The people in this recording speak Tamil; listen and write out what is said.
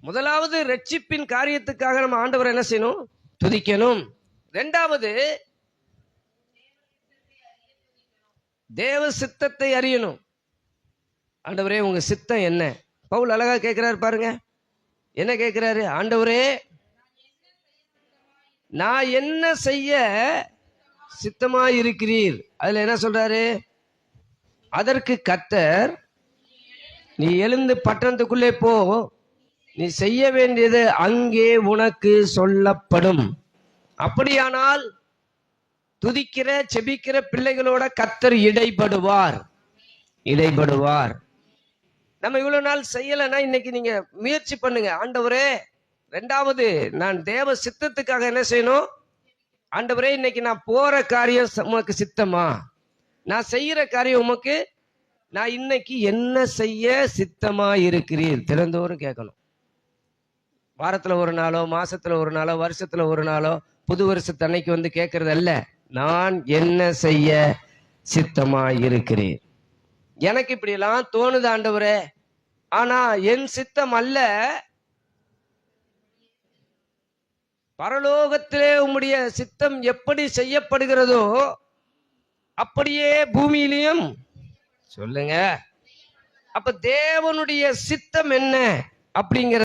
முதலாவது ரட்சிப்பின் காரியத்துக்காக நம்ம ஆண்டவரை என்ன செய்யணும்? துதிக்கணும். ரெண்டாவது தேவ சித்தத்தை அறியணும். ஆண்டவரே உங்க சித்தம் என்ன? பவுல் அழகா கேட்கிறாரு பாருங்க. என்ன கேட்கிறாரு? ஆண்டவரே நான் என்ன செய்ய சித்தமா இருக்கிறீர் அதுல என்ன சொல்றாரு? அதற்கு கத்தர் நீ எழுந்து பட்டணத்துக்குள்ளே போ. நீ செய்ய வேண்டியது அங்கே உனக்கு சொல்லப்படும். அப்படியானால் துதிக்கிற செபிக்கிற பிள்ளைகளோட கத்தர் இடைப்படுவார் இடைப்படுவார் நம்ம இவ்வளவு நாள் செய்யலைன்னா இன்னைக்கு நீங்க முயற்சி பண்ணுங்க. ஆண்டவரே ரெண்டாவது நான் தேவ சித்தத்துக்காக என்ன செய்யணும்? ஆண்டவரே இன்னைக்கு நான் போற காரியம் உமக்கு சித்தமா? நான் செய்யற காரியம் உமக்கு நான் இன்னைக்கு என்ன செய்ய சித்தமா இருக்கிறீர் திறந்தோறும் கேட்கணும். வாரத்துல ஒரு நாளோ மாசத்துல ஒரு நாளோ வருஷத்துல ஒரு நாளோ புது வருஷத்தன்னைக்கு வந்து கேட்கறது அல்ல நான் என்ன செய்ய சித்தமா இருக்கிறேன் எனக்கு இப்படி எல்லாம் தோணுது ஆண்டவரே. ஆனா என் சித்தம் அல்ல. பரலோகத்திலே உம்முடைய சித்தம் எப்படி செய்யப்படுகிறதோ அப்படியே பூமியிலையும். சொல்லுங்க. அப்ப தேவனுடைய சித்தம் என்ன அப்படிங்கிற